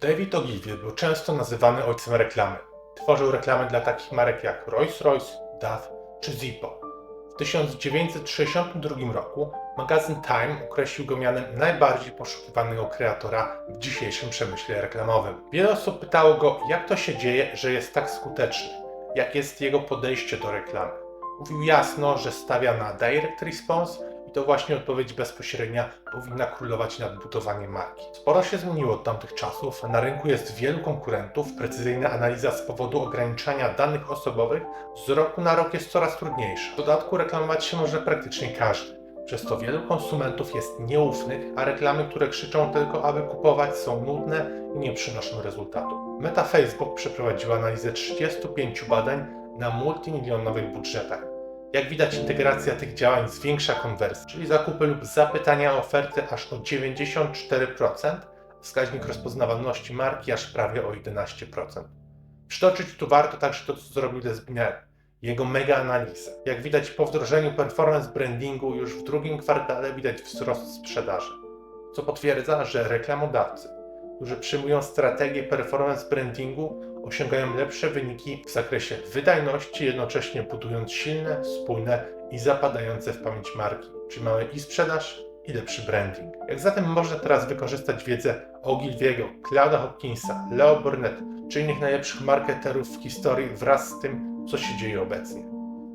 David Ogilvy był często nazywany ojcem reklamy. Tworzył reklamy dla takich marek jak Rolls-Royce, Dove czy Zippo. W 1962 roku magazyn Time określił go mianem najbardziej poszukiwanego kreatora w dzisiejszym przemyśle reklamowym. Wiele osób pytało go, jak to się dzieje, że jest tak skuteczny, jak jest jego podejście do reklamy. Mówił jasno, że stawia na direct response to właśnie odpowiedź bezpośrednia powinna królować nad budowaniem marki. Sporo się zmieniło od tamtych czasów, na rynku jest wielu konkurentów, precyzyjna analiza z powodu ograniczania danych osobowych z roku na rok jest coraz trudniejsza. W dodatku reklamować się może praktycznie każdy. Przez to wielu konsumentów jest nieufnych, a reklamy, które krzyczą tylko, aby kupować, są nudne i nie przynoszą rezultatu. Meta Facebook przeprowadziła analizę 35 badań na multimilionowych budżetach. Jak widać, integracja tych działań zwiększa konwersję, czyli zakupy lub zapytania o oferty aż o 94%, wskaźnik rozpoznawalności marki aż prawie o 11%. Przytoczyć tu warto także to, co zrobił Les Biner, jego mega analizę. Jak widać, po wdrożeniu performance brandingu już w drugim kwartale widać wzrost sprzedaży, co potwierdza, że reklamodawcy, którzy przyjmują strategię performance brandingu, osiągają lepsze wyniki w zakresie wydajności, jednocześnie budując silne, spójne i zapadające w pamięć marki. Czyli mamy i sprzedaż, i lepszy branding. Jak zatem można teraz wykorzystać wiedzę Ogilviego, Clouda Hopkinsa, Leo Burnett czy innych najlepszych marketerów w historii wraz z tym, co się dzieje obecnie?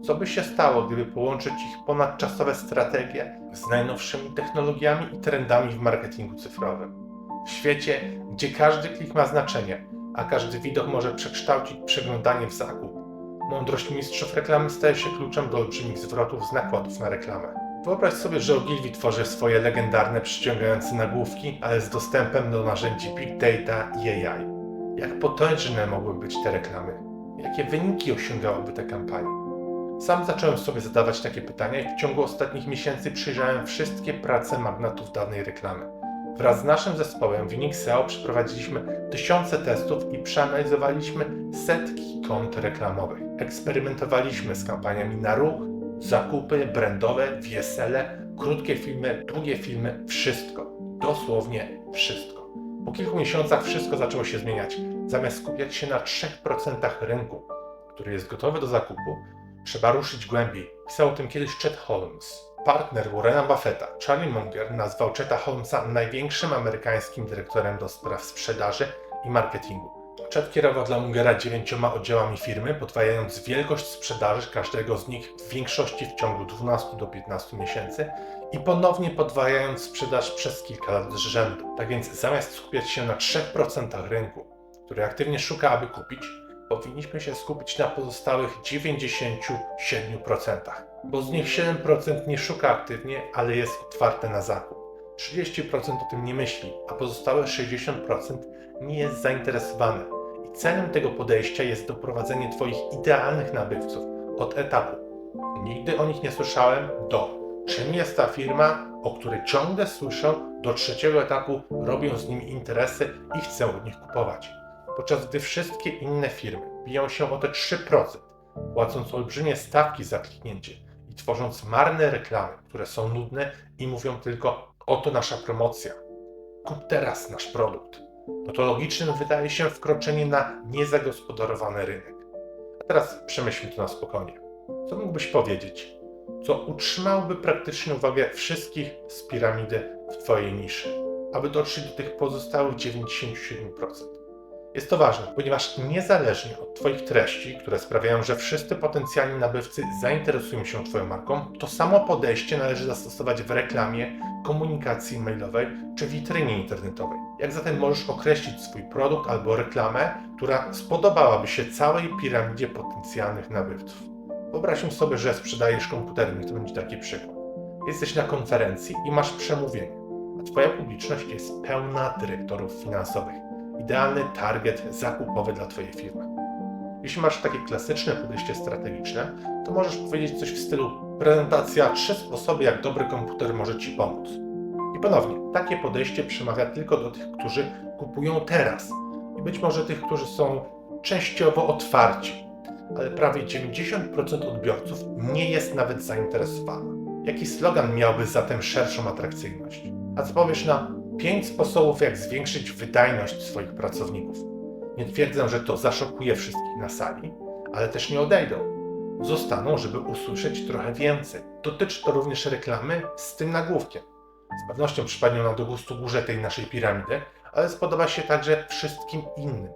Co by się stało, gdyby połączyć ich ponadczasowe strategie z najnowszymi technologiami i trendami w marketingu cyfrowym? W świecie, gdzie każdy klik ma znaczenie, a każdy widok może przekształcić przeglądanie w zakup. Mądrość mistrzów reklamy staje się kluczem do olbrzymich zwrotów z nakładów na reklamę. Wyobraź sobie, że Ogilvy tworzy swoje legendarne, przyciągające nagłówki, ale z dostępem do narzędzi Big Data i AI. Jak potężne mogłyby być te reklamy? Jakie wyniki osiągałyby te kampanie? Sam zacząłem sobie zadawać takie pytania i w ciągu ostatnich miesięcy przyjrzałem wszystkie prace magnatów danej reklamy. Wraz z naszym zespołem w Unix SEO przeprowadziliśmy tysiące testów i przeanalizowaliśmy setki kont reklamowych. Eksperymentowaliśmy z kampaniami na ruch, zakupy brandowe, wiesele, krótkie filmy, długie filmy, wszystko. Dosłownie wszystko. Po kilku miesiącach wszystko zaczęło się zmieniać. Zamiast skupiać się na 3% rynku, który jest gotowy do zakupu, trzeba ruszyć głębiej. Pisał o tym kiedyś Chet Holmes. Partner Warrena Buffetta, Charlie Munger, nazwał Cheta Holmesa największym amerykańskim dyrektorem do spraw sprzedaży i marketingu. Chet kierował dla Mungera dziewięcioma oddziałami firmy, podwajając wielkość sprzedaży każdego z nich w większości w ciągu 12 do 15 miesięcy i ponownie podwajając sprzedaż przez kilka lat z rzędu. Tak więc zamiast skupiać się na 3% rynku, który aktywnie szuka, aby kupić, powinniśmy się skupić na pozostałych 97%, bo z nich 7% nie szuka aktywnie, ale jest otwarte na zakup. 30% o tym nie myśli, a pozostałe 60% nie jest zainteresowane. I celem tego podejścia jest doprowadzenie Twoich idealnych nabywców od etapu nigdy o nich nie słyszałem do czym jest ta firma, o której ciągle słyszę, do trzeciego etapu robią z nimi interesy i chcę od nich kupować. Podczas gdy wszystkie inne firmy biją się o te 3%, płacąc olbrzymie stawki za kliknięcie i tworząc marne reklamy, które są nudne i mówią tylko oto nasza promocja. Kup teraz nasz produkt. No to logicznym wydaje się wkroczenie na niezagospodarowany rynek. A teraz przemyślmy to na spokojnie. Co mógłbyś powiedzieć? Co utrzymałoby praktycznie uwagę wszystkich z piramidy w Twojej niszy, aby dotrzeć do tych pozostałych 97%? Jest to ważne, ponieważ niezależnie od Twoich treści, które sprawiają, że wszyscy potencjalni nabywcy zainteresują się Twoją marką, to samo podejście należy zastosować w reklamie, komunikacji mailowej czy witrynie internetowej. Jak zatem możesz określić swój produkt albo reklamę, która spodobałaby się całej piramidzie potencjalnych nabywców? Wyobraźmy sobie, że sprzedajesz komputery, to będzie taki przykład. Jesteś na konferencji i masz przemówienie, a Twoja publiczność jest pełna dyrektorów finansowych idealny target zakupowy dla Twojej firmy. Jeśli masz takie klasyczne podejście strategiczne, to możesz powiedzieć coś w stylu prezentacja trzy sposoby, jak dobry komputer może Ci pomóc. I ponownie, takie podejście przemawia tylko do tych, którzy kupują teraz i być może tych, którzy są częściowo otwarci, ale prawie 90% odbiorców nie jest nawet zainteresowana. Jaki slogan miałby zatem szerszą atrakcyjność? A co powiesz na 5 sposobów, jak zwiększyć wydajność swoich pracowników. Nie twierdzę, że to zaszokuje wszystkich na sali, ale też nie odejdą. Zostaną, żeby usłyszeć trochę więcej. Dotyczy to również reklamy z tym nagłówkiem. Z pewnością przypadnie ona do gustu górze tej naszej piramidy, ale spodoba się także wszystkim innym,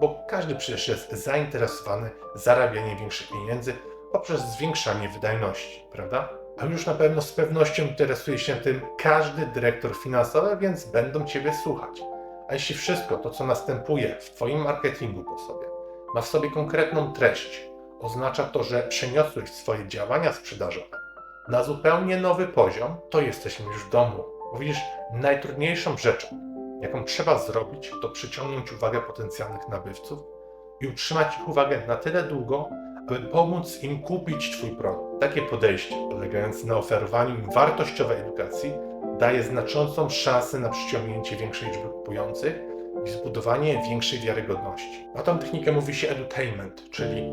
bo każdy przecież jest zainteresowany zarabianiem większych pieniędzy poprzez zwiększanie wydajności, prawda? Już na pewno z pewnością interesuje się tym każdy dyrektor finansowy, więc będą Ciebie słuchać. A jeśli wszystko to, co następuje w Twoim marketingu po sobie, ma w sobie konkretną treść, oznacza to, że przeniosłeś swoje działania sprzedażowe na zupełnie nowy poziom, to jesteśmy już w domu. Bo widzisz, najtrudniejszą rzeczą, jaką trzeba zrobić, to przyciągnąć uwagę potencjalnych nabywców i utrzymać ich uwagę na tyle długo, aby pomóc im kupić Twój produkt. Takie podejście, polegające na oferowaniu im wartościowej edukacji, daje znaczącą szansę na przyciągnięcie większej liczby kupujących i zbudowanie większej wiarygodności. Na tą technikę mówi się edutainment, czyli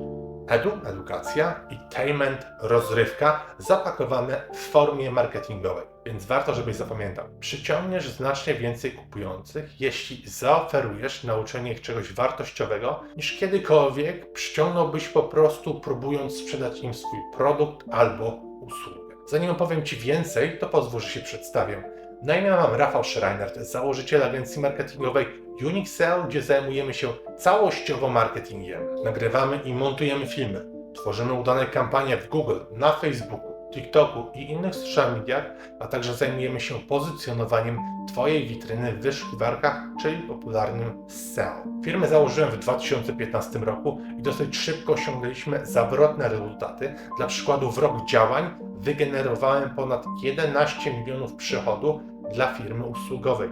edu, edukacja i tainment, rozrywka, zapakowane w formie marketingowej. Więc warto, żebyś zapamiętał. Przyciągniesz znacznie więcej kupujących, jeśli zaoferujesz nauczenie ich czegoś wartościowego, niż kiedykolwiek przyciągnąłbyś po prostu próbując sprzedać im swój produkt albo usługę. Zanim opowiem Ci więcej, to pozwól, że się przedstawię. Na imię mam Rafał Schreinert, założyciel agencji marketingowej Unixel, gdzie zajmujemy się całościowo marketingiem. Nagrywamy i montujemy filmy, tworzymy udane kampanie w Google, na Facebooku, TikToku i innych social mediach, a także zajmujemy się pozycjonowaniem Twojej witryny w wyszukiwarkach, czyli popularnym SEO. Firmę założyłem w 2015 roku i dosyć szybko osiągnęliśmy zawrotne rezultaty. Dla przykładu w rok działań wygenerowałem ponad 11 milionów przychodu dla firmy usługowej.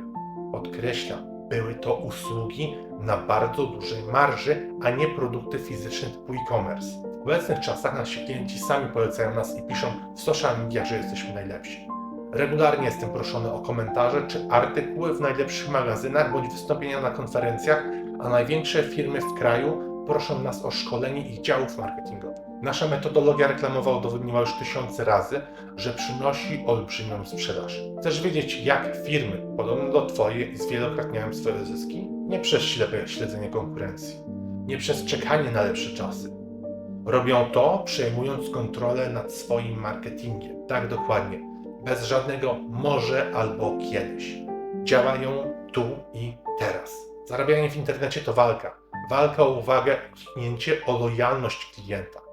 Podkreślam, były to usługi na bardzo dużej marży, a nie produkty fizyczne typu e-commerce. W obecnych czasach nasi klienci sami polecają nas i piszą w social mediach, że jesteśmy najlepsi. Regularnie jestem proszony o komentarze czy artykuły w najlepszych magazynach bądź wystąpienia na konferencjach, a największe firmy w kraju proszą nas o szkolenie ich działów marketingowych. Nasza metodologia reklamowa udowodniła już tysiące razy, że przynosi olbrzymią sprzedaż. Chcesz wiedzieć, jak firmy podobne do Twojej zwielokrotniają swoje zyski? Nie przez ślepe śledzenie konkurencji, nie przez czekanie na lepsze czasy. Robią to, przejmując kontrolę nad swoim marketingiem. Tak dokładnie, bez żadnego może albo kiedyś. Działają tu i teraz. Zarabianie w internecie to walka. Walka o uwagę, kliknięcie o lojalność klienta.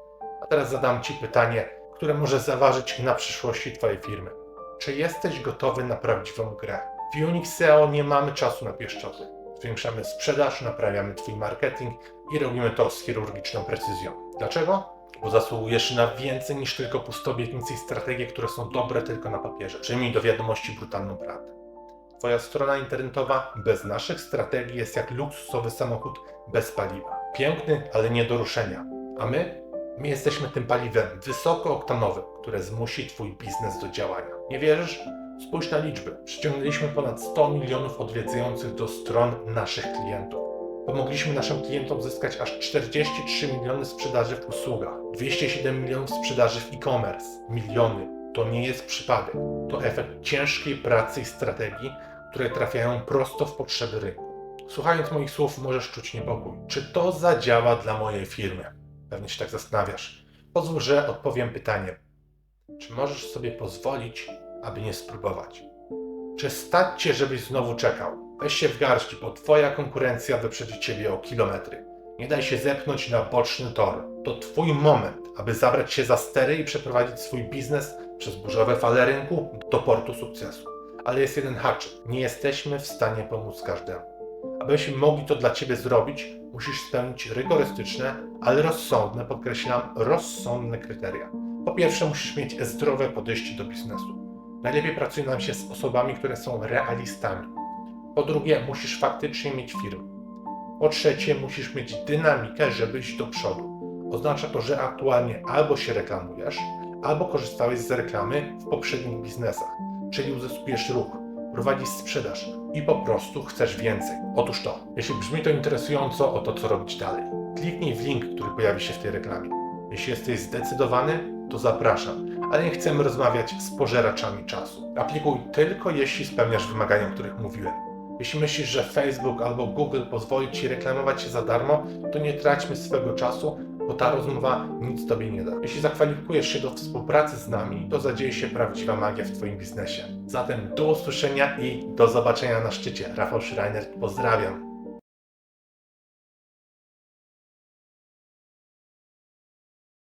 Teraz zadam Ci pytanie, które może zaważyć na przyszłości Twojej firmy. Czy jesteś gotowy na prawdziwą grę? W Unix SEO nie mamy czasu na pieszczoty. Zwiększamy sprzedaż, naprawiamy Twój marketing i robimy to z chirurgiczną precyzją. Dlaczego? Bo zasługujesz na więcej niż tylko puste obietnice i strategie, które są dobre tylko na papierze. Przyjmij do wiadomości brutalną prawdę. Twoja strona internetowa bez naszych strategii jest jak luksusowy samochód bez paliwa. Piękny, ale nie do ruszenia. A my? My jesteśmy tym paliwem wysokooktanowym, które zmusi Twój biznes do działania. Nie wierzysz? Spójrz na liczby. Przyciągnęliśmy ponad 100 milionów odwiedzających do stron naszych klientów. Pommogliśmy naszym klientom zyskać aż 43 miliony sprzedaży w usługach, 207 milionów sprzedaży w e-commerce. Miliony to nie jest przypadek. To efekt ciężkiej pracy i strategii, które trafiają prosto w potrzeby rynku. Słuchając moich słów, możesz czuć niepokój. Czy to zadziała dla mojej firmy? Pewnie się tak zastanawiasz. Pozwól, że odpowiem pytaniem. Czy możesz sobie pozwolić, aby nie spróbować? Czy stać cię, żebyś znowu czekał? Weź się w garści, bo twoja konkurencja wyprzedzi ciebie o kilometry. Nie daj się zepchnąć na boczny tor. To twój moment, aby zabrać się za stery i przeprowadzić swój biznes przez burzowe fale rynku do portu sukcesu. Ale jest jeden haczyk. Nie jesteśmy w stanie pomóc każdemu. Abyśmy mogli to dla Ciebie zrobić, musisz spełnić rygorystyczne, ale rozsądne, podkreślam, rozsądne kryteria. Po pierwsze, musisz mieć zdrowe podejście do biznesu. Najlepiej pracuje nam się z osobami, które są realistami. Po drugie, musisz faktycznie mieć firmę. Po trzecie, musisz mieć dynamikę, żeby iść do przodu. Oznacza to, że aktualnie albo się reklamujesz, albo korzystałeś z reklamy w poprzednich biznesach, czyli uzyskujesz ruch, prowadzisz sprzedaż i po prostu chcesz więcej. Otóż to, jeśli brzmi to interesująco o to, co robić dalej, kliknij w link, który pojawi się w tej reklamie. Jeśli jesteś zdecydowany, to zapraszam. ale nie chcemy rozmawiać z pożeraczami czasu. Aplikuj tylko jeśli spełniasz wymagania, o których mówiłem. Jeśli myślisz, że Facebook albo Google pozwoli Ci reklamować się za darmo, to nie traćmy swego czasu, bo ta rozmowa nic Tobie nie da. Jeśli zakwalifikujesz się do współpracy z nami, to zadzieje się prawdziwa magia w Twoim biznesie. Zatem do usłyszenia i do zobaczenia na szczycie. Rafał Schreiner, pozdrawiam.